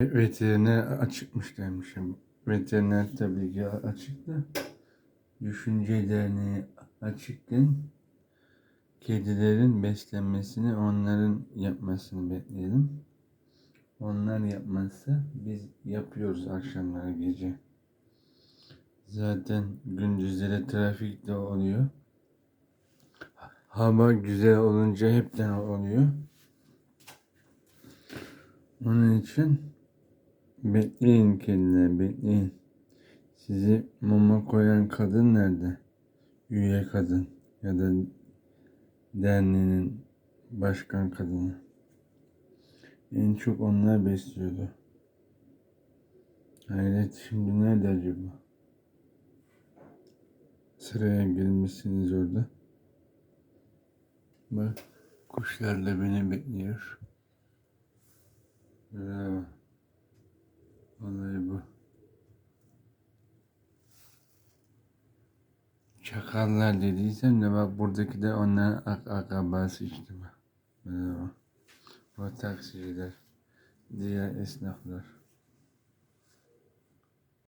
Veteriner açıkmış demişim. Veteriner tabii ki açıktı. Düşünce Derneği kedilerin beslenmesini onların yapmasını bekleyelim. Onlar yapmazsa biz yapıyoruz akşamları gece. Zaten gündüzleri trafik de oluyor. Hava güzel olunca hepten oluyor. Onun için bekleyin kediler bekleyin. Sizi mama koyan kadın nerede? Üye kadın ya da derneğinin başkan kadını. En çok onlar besliyordu. Hayret şimdi nerede acaba? Sıraya girmişsiniz orada. Bak kuşlar da beni bekliyor. Bravo. Vallahi bu. Çakallar dediysem de bak buradaki de onların ak akrabası işte bak. Bu taksiciler, diğer esnaflar.